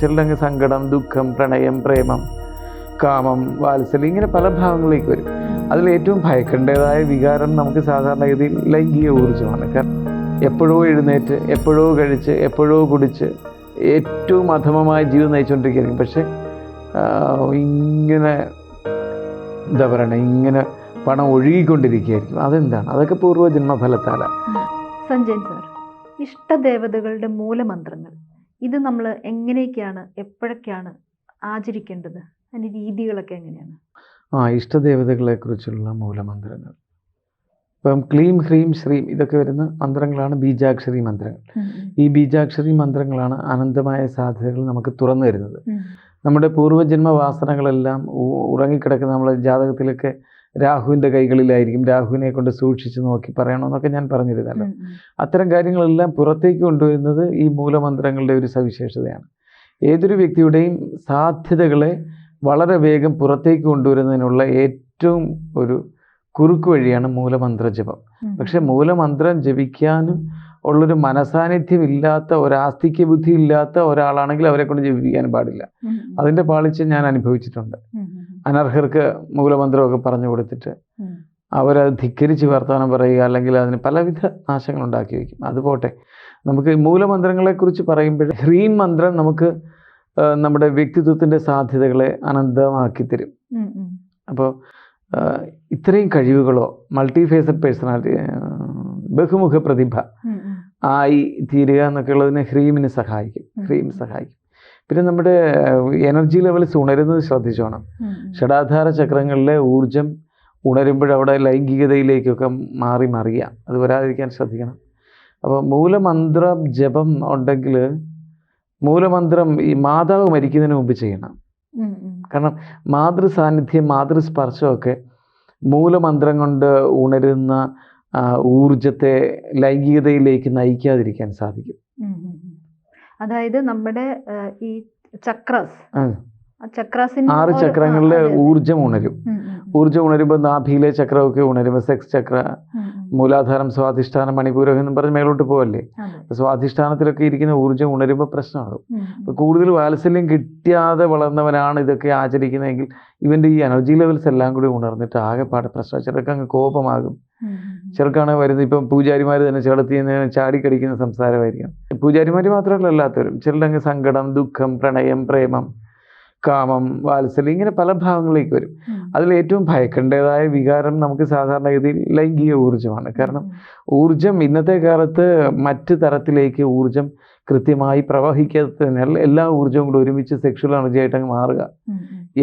ചിലരങ്ങ് സങ്കടം ദുഃഖം പ്രണയം പ്രേമം കാമം വാത്സല്യം ഇങ്ങനെ പല ഭാഗങ്ങളിലേക്ക് വരും അതിൽ ഏറ്റവും ഭയക്കേണ്ടതായ വികാരം നമുക്ക് സാധാരണഗതിയിൽ ലൈംഗിക ഊർജമാണ് കാരണം എപ്പോഴോ എഴുന്നേറ്റ് എപ്പോഴോ കഴിച്ച് എപ്പോഴോ കുടിച്ച് ഏറ്റവും അധമമായ ജീവിതം നയിച്ചുകൊണ്ടിരിക്കുകയായിരിക്കും പക്ഷേ ഇങ്ങനെ എന്താ പറയണേ ഇങ്ങനെ പണം ഒഴുകിക്കൊണ്ടിരിക്കുകയായിരിക്കും അതെന്താണ് അതൊക്കെ പൂർവജന്മഫലത്താലാണ് സഞ്ജയൻ സാർ ഇഷ്ടദേവതകളുടെ മൂലമന്ത്രങ്ങൾ ഇത് നമ്മൾ എങ്ങനെയൊക്കെയാണ് എപ്പോഴൊക്കെയാണ് ആചരിക്കേണ്ടത്? അതിന്റെ രീതികളൊക്കെ എങ്ങനെയാണ്? ആ ഇഷ്ടദേവതകളെ കുറിച്ചുള്ള മൂലമന്ത്രങ്ങൾ. ഇപ്പം ക്ലീം ഹ്രീം ശ്രീം ഇതൊക്കെ വരുന്ന മന്ത്രങ്ങളാണ് ബീജാക്ഷരി മന്ത്രങ്ങൾ. ഈ ബീജാക്ഷരി മന്ത്രങ്ങളാണ് അനന്തമായ സാധ്യതകൾ നമുക്ക് തുറന്നു തരുന്നത്. നമ്മുടെ പൂർവജന്മ വാസനകളെല്ലാം ഉറങ്ങിക്കിടക്കുന്ന നമ്മളെ ജാതകത്തിലൊക്കെ രാഹുവിന്റെ കൈകളിലായിരിക്കും രാഹുവിനെ കൊണ്ട് സൂക്ഷിച്ച് നോക്കി പറയണമെന്നൊക്കെ ഞാൻ പറഞ്ഞിരുന്നല്ലോ. അത്തരം കാര്യങ്ങളെല്ലാം പുറത്തേക്ക് കൊണ്ടുവരുന്നത് ഈ മൂലമന്ത്രങ്ങളുടെ ഒരു സവിശേഷതയാണ്. ഏതൊരു വ്യക്തിയുടെയും സാധ്യതകളെ വളരെ വേഗം പുറത്തേക്ക് കൊണ്ടുവരുന്നതിനുള്ള ഏറ്റവും ഒരു കുറുക്ക് വഴിയാണ് മൂലമന്ത്ര ജപം പക്ഷെ മൂലമന്ത്രം ജപിക്കാനും ഉള്ളൊരു മനസാന്നിധ്യം ഇല്ലാത്ത ഒരാസ്തിക്യ ബുദ്ധി ഇല്ലാത്ത ഒരാളാണെങ്കിൽ അവരെ കൊണ്ട് ജപിപ്പിക്കാൻ പാടില്ല. അതിന്റെ പാളിച്ച ഞാൻ അനുഭവിച്ചിട്ടുണ്ട്. അനർഹർക്ക് മൂലമന്ത്രമൊക്കെ പറഞ്ഞു കൊടുത്തിട്ട് അവരത് ധിക്കരിച്ച് വർത്തമാനം പറയുക അല്ലെങ്കിൽ അതിന് പലവിധ നാശങ്ങൾ ഉണ്ടാക്കി വയ്ക്കും. അതുപോട്ടെ നമുക്ക് മൂലമന്ത്രങ്ങളെ മൂലമന്ത്രങ്ങളെക്കുറിച്ച് പറയുമ്പോൾ ഹ്രീം മന്ത്രം നമുക്ക് നമ്മുടെ വ്യക്തിത്വത്തിന്റെ സാധ്യതകളെ അനന്തമാക്കി തരും. അപ്പോൾ ഇത്രയും കഴിവുകളോ മൾട്ടി ഫേസഡ് പേഴ്സണാലിറ്റി ബഹുമുഖ പ്രതിഭ ആയി തീരുക എന്നൊക്കെ ഉള്ളതിന് ഹ്രീമിന് സഹായിക്കും. ഹ്രീം സഹായിക്കും. പിന്നെ നമ്മുടെ എനർജി ലെവൽസ് ഉണരുന്നത് ശ്രദ്ധിച്ചോണം. ഷഡാധാര ചക്രങ്ങളിലെ ഊർജം ഉണരുമ്പോഴവിടെ ലൈംഗികതയിലേക്കൊക്കെ മാറി മറിയാം. അത് വരാതിരിക്കാൻ ശ്രദ്ധിക്കണം. അപ്പോൾ മൂലമന്ത്ര ജപം ഉണ്ടെങ്കിൽ മൂലമന്ത്രം ഈ മാതാവ് മരിക്കുന്നതിന് മുമ്പ് ചെയ്യണം. കാരണം മാതൃ സാന്നിധ്യം മാതൃ സ്പർശമൊക്കെ മൂലമന്ത്രം കൊണ്ട് ഉണരുന്ന ഊർജത്തെ ലൈംഗികതയിലേക്ക് നയിക്കാതിരിക്കാൻ സാധിക്കും. അതായത് നമ്മുടെ ഈ ചക്രസ്. ആറ് ചക്രങ്ങളിലെ. ഊർജം ഉണരും. ഊർജം ഉണരുമ്പോൾ നാഭിയിലെ ചക്രമൊക്കെ ഉണരുമ്പോൾ സെക്സ് ചക്ര. മൂലാധാരം സ്വാധിഷ്ഠാനം മണിപൂരം എന്നും പറഞ്ഞ് മേലോട്ട് പോവല്ലേ? സ്വാധിഷ്ഠാനത്തിലൊക്കെ ഇരിക്കുന്ന ഊർജം ഉണരുമ്പോൾ പ്രശ്നമാകും. അപ്പോൾ കൂടുതൽ വാത്സല്യം കിട്ടാതെ വളർന്നവനാണ് ഇതൊക്കെ ആചരിക്കുന്നതെങ്കിൽ ഇവന്റെ ഈ എനർജി ലെവൽസ് എല്ലാം കൂടി ഉണർന്നിട്ട് ആകെപ്പാടെ പ്രശ്നം ചിലർക്ക് അങ്ങ് കോപമാകും. ചിലർക്കാണ് ചെറുക്കാണ് വരുന്നത്. ഇപ്പം പൂജാരിമാർ തന്നെ ചേർത്തിന്ന് ചാടിക്കടിക്കുന്ന സംസാരമായിരിക്കും പൂജാരിമാർ മാത്രമല്ല എല്ലാത്തവരും. ചിലരങ്ങ് സങ്കടം ദുഃഖം പ്രണയം പ്രേമം കാമം വാത്സല്യം ഇങ്ങനെ പല ഭാവങ്ങളിലേക്ക് വരും. അതിൽ ഏറ്റവും ഭയക്കേണ്ടതായ വികാരം നമുക്ക് സാധാരണഗതിയിൽ ലൈംഗിക ഊർജമാണ്. കാരണം ഊർജം ഇന്നത്തെ കാലത്ത് മറ്റ് തരത്തിലേക്ക് ഊർജം കൃത്യമായി പ്രവഹിക്കാത്തതിനാൽ എല്ലാ ഊർജവും കൂടി ഒരുമിച്ച് സെക്ഷൽ എനർജി ആയിട്ട് അങ്ങ് മാറുക.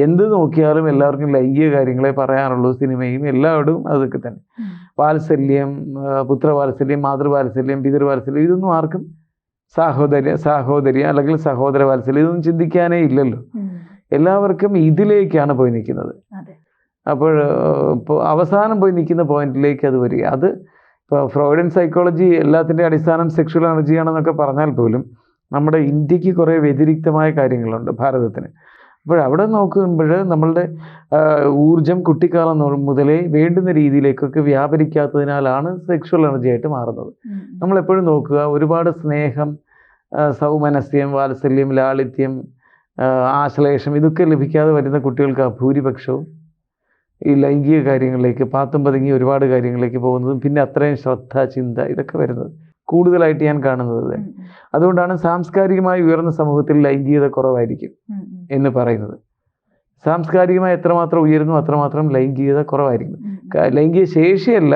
എന്ത് നോക്കിയാലും എല്ലാവർക്കും ലൈംഗിക കാര്യങ്ങളെ പറയാനുള്ളൂ സിനിമയും എല്ലായിടും അതൊക്കെ തന്നെ. വാത്സല്യം പുത്രവാത്സല്യം മാതൃവാത്സല്യം പിതൃവാത്സല്യം ഇതൊന്നും ആർക്കും സാഹോദര്യ സാഹോദര്യ അല്ലെങ്കിൽ സഹോദര വാത്സല്യം ഇതൊന്നും ചിന്തിക്കാനേ ഇല്ലല്ലോ. എല്ലാവർക്കും ഇതിലേക്കാണ് പോയി നിൽക്കുന്നത്. അപ്പോൾ ഇപ്പോൾ അവസാനം പോയി നിൽക്കുന്ന പോയിന്റിലേക്ക് അത് വരിക. അത് ഇപ്പോൾ ഫ്രോയിഡൻ സൈക്കോളജി എല്ലാത്തിന്റെ അടിസ്ഥാനം സെക്ഷൽ എനർജിയാണെന്നൊക്കെ പറഞ്ഞാൽ പോലും നമ്മുടെ ഇന്ത്യയ്ക്ക് കുറേ വ്യതിരിക്തമായ കാര്യങ്ങളുണ്ട് ഭാരതത്തിന്. അപ്പോൾ അവിടെ നോക്കുമ്പോൾ നമ്മളുടെ ഊർജം ഊർജം കുട്ടിക്കാലം മുതലേ വേണ്ടുന്ന രീതിയിലേക്കൊക്കെ വ്യാപരിക്കാത്തതിനാലാണ് സെക്ഷൽ എനർജി ആയിട്ട് മാറുന്നത്. നമ്മളെപ്പോഴും നോക്കുക ഒരുപാട് സ്നേഹം സൗമനസ്യം വാത്സല്യം ലാളിത്യം ആശ്ലേഷം ഇതൊക്കെ ലഭിക്കാതെ വരുന്ന കുട്ടികൾക്ക് ഭൂരിപക്ഷവും ഈ ലൈംഗിക കാര്യങ്ങളിലേക്ക് പാത്തും പതുങ്ങി ഒരുപാട് കാര്യങ്ങളിലേക്ക് പോകുന്നതും പിന്നെ അത്രയും ശ്രദ്ധ ചിന്ത ഇതൊക്കെ വരുന്നത് കൂടുതലായിട്ട് ഞാൻ കാണുന്നത് അതുകൊണ്ടാണ് സാംസ്കാരികമായി ഉയർന്ന സമൂഹത്തിൽ ലൈംഗികത കുറവായിരിക്കും. എന്ന് പറയുന്നത്. സാംസ്കാരികമായി എത്രമാത്രം ഉയരുന്നു അത്രമാത്രം ലൈംഗികത കുറവായിരിക്കും ലൈംഗിക ശേഷിയല്ല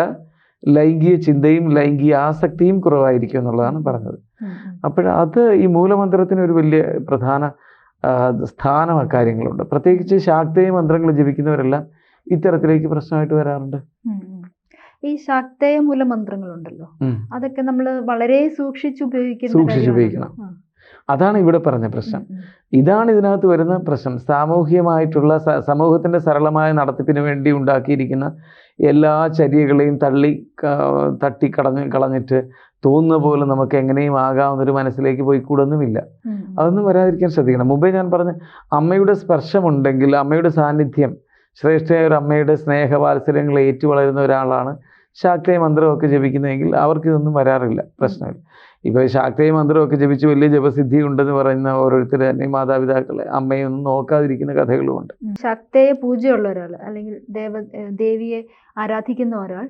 ലൈംഗിക ചിന്തയും ലൈംഗിക ആസക്തിയും കുറവായിരിക്കും എന്നുള്ളതാണ് പറഞ്ഞത്. അത് ഈ മൂലമന്ത്രത്തിന് ഒരു വലിയ പ്രധാന സ്ഥാനം അക്കാര്യങ്ങളുണ്ട്. പ്രത്യേകിച്ച് ശാക്തേയ മന്ത്രങ്ങൾ ജപിക്കുന്നവരെല്ലാം ഇത്തരത്തിലേക്ക് പ്രശ്നമായിട്ട് വരാറുണ്ട്. ഈ ശാക്തേയ മൂല മന്ത്രങ്ങളുണ്ടല്ലോ അതൊക്കെ നമ്മൾ വളരെ സൂക്ഷിച്ചു ഉപയോഗിക്കേണ്ട സൂക്ഷിച്ച് ഉപയോഗിക്കണം. അതാണ് ഇവിടെ പറഞ്ഞ പ്രശ്നം. ഇതാണ് ഇതിനകത്ത് വരുന്ന പ്രശ്നം. സാമൂഹികമായിട്ടുള്ള സമൂഹത്തിന്റെ സമൂഹത്തിന്റെ സരളമായ നടത്തിപ്പിന് വേണ്ടി ഉണ്ടാക്കിയിരിക്കുന്ന എല്ലാ ചര്യകളെയും തള്ളി തട്ടി തട്ടിക്കടഞ്ഞ് കളഞ്ഞിട്ട് തോന്നുന്ന പോലെ നമുക്ക് എങ്ങനെയും ആകാവുന്നൊരു മനസ്സിലേക്ക് പോയി കൂടൊന്നുമില്ല. അതൊന്നും വരാതിരിക്കാൻ ശ്രദ്ധിക്കണം. മുമ്പേ ഞാൻ പറഞ്ഞ അമ്മയുടെ സ്പർശമുണ്ടെങ്കിൽ അമ്മയുടെ സാന്നിധ്യം ശ്രേഷ്ഠയായ ഒരു അമ്മയുടെ സ്നേഹവാത്സല്യങ്ങൾ ഏറ്റുവളരുന്ന ഒരാളാണ് ശാക്തേയ മന്ത്രമൊക്കെ ജപിക്കുന്നതെങ്കിൽ അവർക്ക് ഇതൊന്നും വരാറില്ല പ്രശ്നമില്ല. ഇപ്പോൾ ശാക്തയ മന്ത്രമൊക്കെ ജപിച്ച് വലിയ ജപസിദ്ധി ഉണ്ടെന്ന് പറയുന്ന ഓരോരുത്തർ തന്നെ മാതാപിതാക്കളെ അമ്മയെ ഒന്നും നോക്കാതിരിക്കുന്ന കഥകളുമുണ്ട്. ഉണ്ട് ശക്തയെ പൂജയുള്ള ഒരാൾ അല്ലെങ്കിൽ ദേവ ദേവിയെ ആരാധിക്കുന്ന ഒരാൾ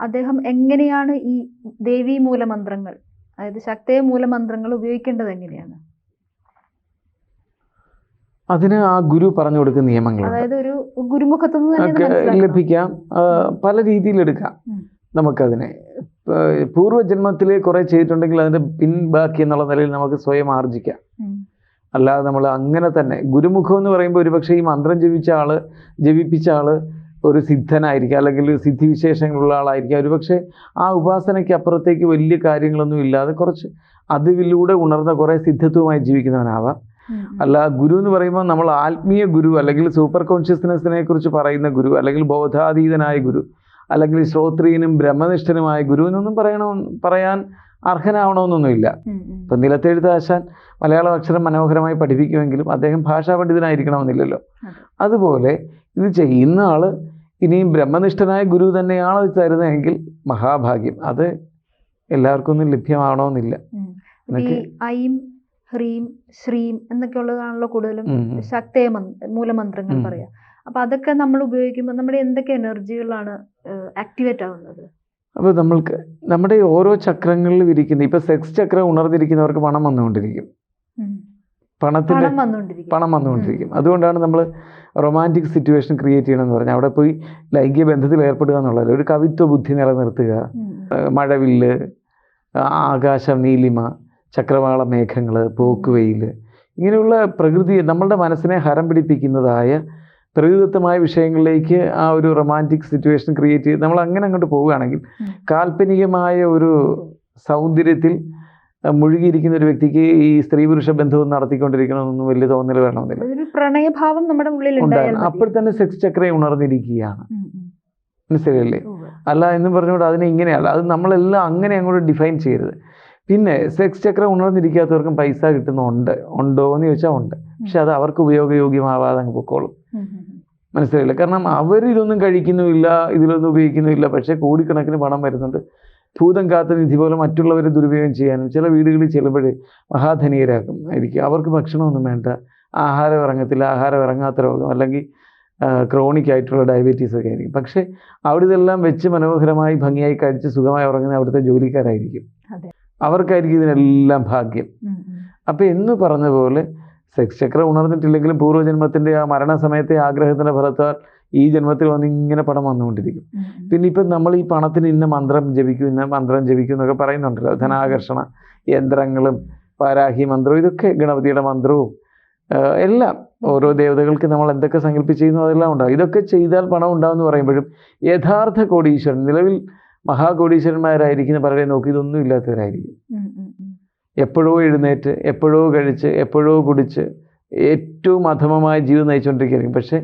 അദ്ദേഹം എങ്ങനെയാണ് ഈ ദേവി മൂലമന്ത്രങ്ങൾ അതായത് ശക്തയ മൂലമന്ത്രങ്ങൾ ഉപയോഗിക്കേണ്ടത് എങ്ങനെയാണ്? അതിന് ആ ഗുരു പറഞ്ഞു കൊടുക്കുന്ന നിയമങ്ങൾ അതായത് ഒരു ഗുരുമുഖത്തു. ലഭിക്കാം. പല രീതിയിൽ എടുക്കാം നമുക്കതിനെ. പൂർവജന്മത്തിൽ കുറെ ചെയ്തിട്ടുണ്ടെങ്കിൽ അതിന്റെ പിൻബാക്കി എന്നുള്ള നിലയിൽ നമുക്ക് സ്വയം ആർജിക്കാം. അല്ലാതെ നമ്മൾ അങ്ങനെ തന്നെ ഗുരുമുഖം എന്ന് പറയുമ്പോൾ ഒരുപക്ഷെ ഈ മന്ത്രം ജപിച്ച ആൾ ജപിപ്പിച്ച ആൾ ഒരു സിദ്ധനായിരിക്കാം. അല്ലെങ്കിൽ സിദ്ധിവിശേഷങ്ങളുള്ള ആളായിരിക്കാം. ഒരുപക്ഷെ ആ ഉപാസനയ്ക്ക് അപ്പുറത്തേക്ക് വലിയ കാര്യങ്ങളൊന്നും ഇല്ലാതെ കുറച്ച് അതിലൂടെ ഉണർന്ന കുറേ സിദ്ധത്വമായി ജീവിക്കുന്നവനാവാം. അല്ല ഗുരു എന്ന് പറയുമ്പോൾ നമ്മൾ ആത്മീയ ഗുരു അല്ലെങ്കിൽ സൂപ്പർ കോൺഷ്യസ്നെസ്സിനെ കുറിച്ച് പറയുന്ന ഗുരു അല്ലെങ്കിൽ ബോധാതീതനായ ഗുരു അല്ലെങ്കിൽ ശ്രോത്രിയനും ബ്രഹ്മനിഷ്ഠനുമായ ഗുരു എന്നൊന്നും പറയണോ പറയാൻ അർഹനാവണമെന്നൊന്നുമില്ല. ഇപ്പം നിലത്തെഴുത്താശാൻ മലയാളം അക്ഷരം മനോഹരമായി പഠിപ്പിക്കുമെങ്കിലും അദ്ദേഹം ഭാഷാ പണ്ഡിതനായിരിക്കണമെന്നില്ലല്ലോ അതുപോലെ ഇത് ചെയ്യുന്ന ആൾ ഇനിയും ബ്രഹ്മനിഷ്ഠനായ ഗുരു തന്നെയാണ് ഇത് തരുന്നതെങ്കിൽ മഹാഭാഗ്യം. അത് എല്ലാവർക്കും ഒന്നും ലഭ്യമാവണമെന്നില്ല. ഐം ഹ്രീം ശ്രീം എന്നൊക്കെ ഉള്ളതാണല്ലോ കൂടുതലും. ശക്തയ മൂലമന്ത്രങ്ങൾ പറയാ. അപ്പൊ അതൊക്കെ നമ്മൾ ഉപയോഗിക്കുമ്പോൾ നമ്മുടെ എന്തൊക്കെ എനർജികളാണ് ആക്ടിവേറ്റ് ആവുന്നത്? അപ്പോൾ നമ്മൾക്ക് നമ്മുടെ ഓരോ ചക്രങ്ങളിലും ഇരിക്കുന്ന ഇപ്പൊ സെക്സ് ചക്രം ഉണർന്നിരിക്കുന്നവർക്ക് പണം വന്നുകൊണ്ടിരിക്കും. പണത്തിന് പണത്തിന്റെ പണം വന്നുകൊണ്ടിരിക്കും. അതുകൊണ്ടാണ് നമ്മൾ റൊമാന്റിക് സിറ്റുവേഷൻ ക്രിയേറ്റ് ചെയ്യണം എന്ന് പറഞ്ഞാൽ അവിടെ പോയി ലൈംഗിക ബന്ധത്തിൽ ഏർപ്പെടുക എന്നുള്ളത് ഒരു കവിത്വ ബുദ്ധി നിലനിർത്തുക. മഴവില്ല് ആകാശം നീലിമ ചക്രവാള മേഘങ്ങൾ പോക്കുവെയിൽ ഇങ്ങനെയുള്ള പ്രകൃതി നമ്മളുടെ മനസ്സിനെ ഹരം പിടിപ്പിക്കുന്നതായ പ്രകൃതിദത്തമായ വിഷയങ്ങളിലേക്ക് ആ ഒരു റൊമാന്റിക് സിറ്റുവേഷൻ ക്രിയേറ്റ് ചെയ്ത് നമ്മൾ അങ്ങനെ അങ്ങോട്ട് പോവുകയാണെങ്കിൽ. കാൽപ്പനികമായ ഒരു സൗന്ദര്യത്തിൽ മുഴുകിയിരിക്കുന്ന ഒരു വ്യക്തിക്ക് ഈ സ്ത്രീ പുരുഷ ബന്ധവും നടത്തിക്കൊണ്ടിരിക്കണമെന്നൊന്നും വലിയ തോന്നൽ വേണമെന്നില്ല. പ്രണയഭാവം നമ്മുടെ ഉള്ളിൽ ഉണ്ടായിരുന്നു. അപ്പോൾ തന്നെ സെക്സ് ചക്രം ഉണർന്നിരിക്കുകയാണ്. മനസ്സിലല്ലേ അല്ല എന്നും പറഞ്ഞുകൊണ്ട് അതിനെ ഇങ്ങനെയല്ല അത് നമ്മളെല്ലാം അങ്ങനെ അങ്ങോട്ട് ഡിഫൈൻ ചെയ്യരുത്. പിന്നെ സെക്സ് ചക്രം ഉണർന്നിരിക്കാത്തവർക്കും പൈസ കിട്ടുന്നുണ്ട് ഉണ്ടോ എന്ന് ചോദിച്ചാൽ ഉണ്ട്. പക്ഷെ അത് അവർക്ക് ഉപയോഗയോഗ്യമാവാതെ അങ്ങ് പൊക്കോളും. മനസ്സിലായില്ല? കാരണം അവർ ഇതൊന്നും കഴിക്കുന്നുമില്ല ഇതിലൊന്നും ഉപയോഗിക്കുന്നുമില്ല പക്ഷേ കോടിക്കണക്കിന് പണം വരുന്നുണ്ട്. ഭൂതം കാത്ത നിധി പോലെ മറ്റുള്ളവരെ ദുരുപയോഗം ചെയ്യാനും ചില വീടുകളിൽ ചെല്ലുമ്പോഴേ മഹാധനീയരാക്കും ആയിരിക്കും. അവർക്ക് ഭക്ഷണമൊന്നും വേണ്ട. ആഹാരം ഇറങ്ങത്തില്ല ആഹാരം ഇറങ്ങാത്ത രോഗം അല്ലെങ്കിൽ ക്രോണിക് ആയിട്ടുള്ള ഡയബറ്റീസ് ഒക്കെ ആയിരിക്കും. പക്ഷേ അവിടെ ഇതെല്ലാം വെച്ച് മനോഹരമായി ഭംഗിയായി കഴിച്ച് സുഖമായി ഉറങ്ങുന്ന അവിടുത്തെ ജോലിക്കാരായിരിക്കും. അവർക്കായിരിക്കും ഇതിനെല്ലാം ഭാഗ്യം. അപ്പോൾ എന്ന് പറഞ്ഞ പോലെ സെക്സ് ചക്രം ഉണർന്നിട്ടില്ലെങ്കിലും പൂർവജന്മത്തിന്റെ ആ മരണസമയത്തെ ആഗ്രഹത്തിന്റെ ഫലത്താൽ ഈ ജന്മത്തിൽ വന്ന് ഇങ്ങനെ പണം വന്നുകൊണ്ടിരിക്കും. പിന്നെ ഇപ്പം നമ്മൾ ഈ പണത്തിന് ഇന്ന മന്ത്രം ജപിക്കും ഇന്ന മന്ത്രം ജപിക്കും എന്നൊക്കെ പറയുന്നുണ്ടല്ലോ. ധനാകർഷണ യന്ത്രങ്ങളും പാരാഹി മന്ത്രവും ഇതൊക്കെ ഗണപതിയുടെ മന്ത്രവും എല്ലാം ഓരോ ദേവതകൾക്ക് നമ്മൾ എന്തൊക്കെ സങ്കല്പിച്ചു അതെല്ലാം ഉണ്ടാകും. ഇതൊക്കെ ചെയ്താൽ പണം ഉണ്ടാവും എന്ന് പറയുമ്പോഴും യഥാർത്ഥ കോടീശ്വരൻ നിലവിൽ മഹാകോടീശ്വരന്മാരായിരിക്കുന്ന പലരെ നോക്കി ഇതൊന്നും ഇല്ലാത്തവരായിരിക്കും. എപ്പോഴോ എഴുന്നേറ്റ് എപ്പോഴോ കഴിച്ച് എപ്പോഴോ കുടിച്ച് ഏറ്റവും അധമമായ ജീവിതം നയിച്ചുകൊണ്ടിരിക്കുകയായിരിക്കും പക്ഷേ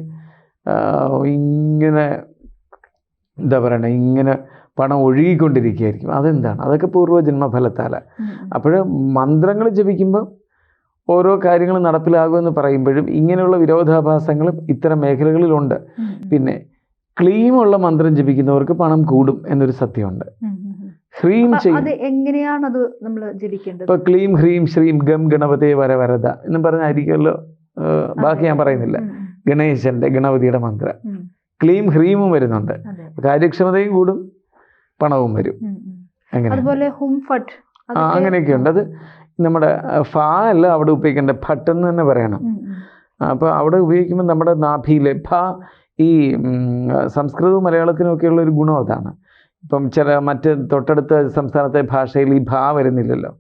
ഇങ്ങനെ എന്താ പറയണേ ഇങ്ങനെ പണം ഒഴുകിക്കൊണ്ടിരിക്കുകയായിരിക്കും അതെന്താണ് അതൊക്കെ പൂർവജന്മ ഫലത്താലാണ് ഉം. ഉം. അപ്പോൾ മന്ത്രങ്ങൾ ജപിക്കുമ്പോൾ ഓരോ കാര്യങ്ങളും നടപ്പിലാകുമെന്ന് പറയുമ്പോഴും ഇങ്ങനെയുള്ള വിരോധാഭാസങ്ങളും ഇത്തരം മേഖലകളിലുണ്ട്. പിന്നെ ക്ലീമുള്ള മന്ത്രം ജപിക്കുന്നവർക്ക് പണം കൂടും എന്നൊരു സത്യമുണ്ട്. ഹ്രീം ചെയ്യും എങ്ങനെയാണ് അത് നമ്മൾ ജപിക്കേണ്ടത്? ഇപ്പൊ ക്ലീം ഹ്രീം ശ്രീം ഗം ഗണപതേ വര വരത എന്ന് പറഞ്ഞായിരിക്കുമല്ലോ ബാക്കി ഞാൻ പറയുന്നില്ല. ഗണേശന്റെ ഗണപതിയുടെ മന്ത്രം. ക്ലീം ഹ്രീമും വരുന്നുണ്ട്. കാര്യക്ഷമതയും കൂടും പണവും വരും. അങ്ങനെയൊക്കെ ഉണ്ട് അങ്ങനെ അതുപോലെ ഹും ഫട്ട് ആ അതൊക്കെ- അത് നമ്മുടെ ഫാ അല്ല അവിടെ ഉപയോഗിക്കേണ്ട ഭട്ട് എന്ന് തന്നെ പറയണം. അപ്പോൾ അവിടെ ഉപയോഗിക്കുമ്പോൾ നമ്മുടെ നാഭിയിലെ ഭ ഈ സംസ്കൃതവും മലയാളത്തിനും ഒക്കെയുള്ള ഒരു ഗുണം അതാണ്. ഇപ്പം ചില മറ്റ് തൊട്ടടുത്ത സംസ്ഥാനത്തെ ഭാഷയിൽ ഈ ഭാ വരുന്നില്ലല്ലോ.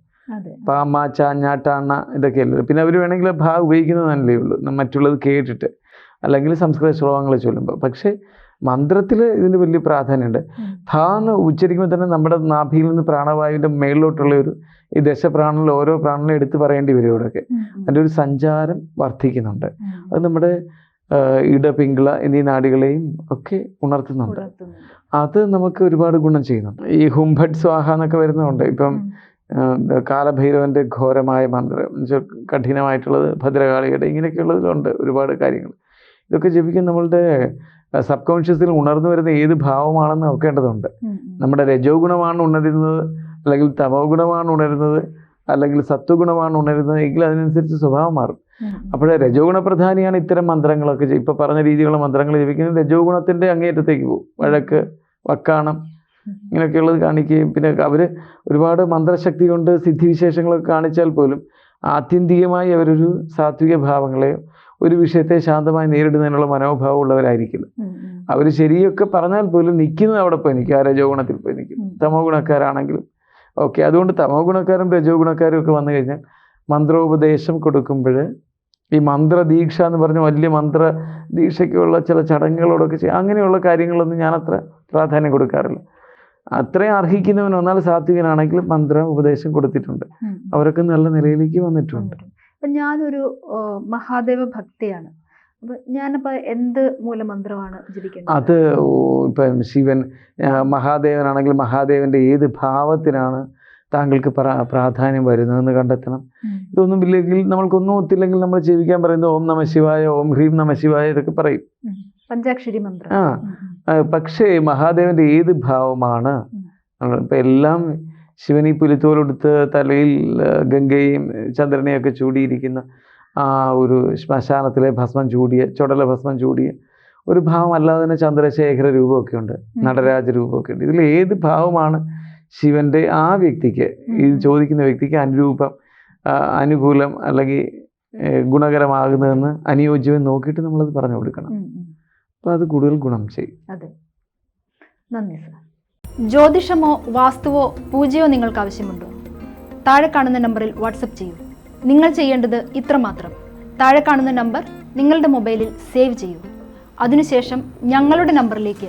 പാമ ചാഞ്ഞാട്ടാണ അല്ലല്ലോ പിന്നെ അവർ വേണമെങ്കിൽ ഭാ ഉപയോഗിക്കുന്നതല്ലേ ഉള്ളൂ. മറ്റുള്ളത് കേട്ടിട്ട്. അല്ലെങ്കിൽ സംസ്കൃത ശ്ലോകങ്ങൾ ചൊല്ലുമ്പോൾ. പക്ഷേ മന്ത്രത്തിൽ ഇതിന് വലിയ പ്രാധാന്യമുണ്ട്. ഭാ എന്ന് ഉച്ചരിക്കുമ്പോൾ തന്നെ നമ്മുടെ നാഭിയിൽ നിന്ന് പ്രാണവായുവിന്റെ മേളിലോട്ടുള്ള ഒരു ഈ ദശപ്രാണനിൽ ഓരോ പ്രാണനും എടുത്ത് പറയേണ്ടി വരും ഇവിടെയൊക്കെ. അതിന്റെ ഒരു സഞ്ചാരം വർദ്ധിക്കുന്നുണ്ട്. അത് നമ്മുടെ ആ, ഇട പിങ്കള എന്നീ നാടികളെയും ഒക്കെ ഉണർത്തുന്നുണ്ട്. അത് നമുക്ക് ഒരുപാട് ഗുണം ചെയ്യുന്നുണ്ട് ഈ ഹുംഭട്ട് സ്വാഹ എന്നൊക്കെ വരുന്നുണ്ട് ഇപ്പം കാലഭൈരവന്റെ ഘോരമായ മന്ത്രം കഠിനമായിട്ടുള്ളത് ഭദ്രകാളിയുടെ ഇങ്ങനെയൊക്കെയുള്ളതിലുണ്ട് ഒരുപാട് കാര്യങ്ങൾ ഇതൊക്കെ ജപിക്കാൻ നമ്മളുടെ സബ് കോൺഷ്യസിൽ ഉണർന്നു വരുന്ന ഏത് ഭാവമാണെന്ന് നോക്കേണ്ടതുണ്ട്. നമ്മുടെ രജോ ഗുണമാണ് ഉണരുന്നത് അല്ലെങ്കിൽ തമോ ഗുണമാണ് ഉണരുന്നത് അല്ലെങ്കിൽ സത്വഗുണമാണ് ഉണരുന്നത് എങ്കിൽ അതിനനുസരിച്ച് സ്വഭാവം മാറും. അപ്പോൾ രജോഗുണപ്രധാനിയാണ് പ്രധാനിയാണ് ഇത്തരം മന്ത്രങ്ങളൊക്കെ ഇപ്പോൾ ഇപ്പൊ പറഞ്ഞ രീതിയിലുള്ള മന്ത്രങ്ങൾ ജപിക്കുന്നത് രജോഗുണത്തിന്റെ അങ്ങേറ്റത്തേക്ക് പോകും വഴക്ക് വക്കാണം ഇങ്ങനെയൊക്കെയുള്ളത് കാണിക്കുകയും പിന്നെ അവർ ഒരുപാട് മന്ത്രശക്തി കൊണ്ട് സിദ്ധിവിശേഷങ്ങളൊക്കെ കാണിച്ചാൽ പോലും ആത്യന്തികമായി അവരൊരു സാത്വിക ഭാവങ്ങളെയോ ഒരു വിഷയത്തെ ശാന്തമായി നേരിടുന്നതിനുള്ള മനോഭാവം ഉള്ളവരായിരിക്കില്ല. അവർ ശരിയൊക്കെ പറഞ്ഞാൽ പോലും നിൽക്കുന്നത് അവിടെ പോയി നിൽക്കും ആ രജോ ഗുണത്തിൽ പോയി നിൽക്കും. തമോ ഗുണക്കാരാണെങ്കിലും ഓക്കെ അതുകൊണ്ട് തമോ ഗുണക്കാരും രജോ ഗുണക്കാരും ഒക്കെ വന്നു കഴിഞ്ഞാൽ മന്ത്രോപദേശം കൊടുക്കുമ്പോൾ ഈ മന്ത്രദീക്ഷ എന്ന് പറഞ്ഞ വലിയ മന്ത്ര ദീക്ഷയ്ക്കുള്ള ചില ചടങ്ങുകളോടൊക്കെ ചെയ്യും അങ്ങനെയുള്ള കാര്യങ്ങളൊന്നും ഞാൻ അത്ര പ്രാധാന്യം കൊടുക്കാറില്ല. അത്രയും അർഹിക്കുന്നവൻ വന്നാൽ സാത്വികനാണെങ്കിൽ മന്ത്ര ഉപദേശം കൊടുത്തിട്ടുണ്ട്. അവരൊക്കെ നല്ല നിലയിലേക്ക് വന്നിട്ടുണ്ട്. അപ്പൊ ഞാനൊരു മഹാദേവ ഭക്തിയാണ്. എന്ത് മൂലമന്ത്രമാണ് ജപിക്കുന്നത് അത് ഇപ്പം ശിവൻ മഹാദേവനാണെങ്കിൽ മഹാദേവന്റെ ഏത് ഭാവത്തിനാണ് താങ്കൾക്ക് പ്രാ- പ്രാധാന്യം വരുന്നതെന്ന് കണ്ടെത്തണം. ഇതൊന്നും ഇല്ലെങ്കിൽ നമ്മൾക്കൊന്നും ഒത്തില്ലെങ്കിൽ നമ്മൾ ജീവിക്കാൻ പറയുന്നത് ഓം നമ ശിവായ ഓം ഹ്രീം നമ ശിവായ ഇതൊക്കെ പറയും. പഞ്ചാക്ഷരി മന്ത്രം. ആ. പക്ഷേ മഹാദേവന്റെ ഏത് ഭാവമാണ്. ഇപ്പം എല്ലാം ശിവനി പുലിത്തോലെടുത്ത് തലയിൽ ഗംഗയും ചന്ദ്രനെയും ഒക്കെ ചൂടിയിരിക്കുന്ന ആ ഒരു ശ്മശാനത്തിലെ ഭസ്മം ചൂടിയ ചുടല ഭസ്മം ചൂടിയ ഒരു ഭാവം അല്ലാതെ തന്നെ ചന്ദ്രശേഖര രൂപമൊക്കെ ഉണ്ട്. നടരാജ രൂപമൊക്കെ ഉണ്ട് ഇതിൽ ഏത് ഭാവമാണ് ശിവന്റെ ആ വ്യക്തിക്ക് ഉം. ചോദിക്കുന്ന വ്യക്തിക്ക് അനുരൂപം അനുകൂലം അല്ലെങ്കിൽ ഗുണകരമാകുന്നതെന്ന് അനുയോജ്യം നോക്കിയിട്ട് നമ്മളത് പറഞ്ഞു കൊടുക്കണം. അപ്പോൾ അത് കൂടുതൽ ഗുണം ചെയ്യും. അതെ. നന്ദി സർ. ജ്യോതിഷമോ വാസ്തുവോ പൂജയോ നിങ്ങൾക്ക് ആവശ്യമുണ്ടോ? താഴെ കാണുന്ന നമ്പറിൽ വാട്സപ്പ് ചെയ്യൂ. നിങ്ങൾ ചെയ്യേണ്ടത് ഇത്രമാത്രം താഴെ കാണുന്ന നമ്പർ നിങ്ങളുടെ മൊബൈലിൽ സേവ് ചെയ്യൂ. അതിനുശേഷം ഞങ്ങളുടെ നമ്പറിലേക്ക്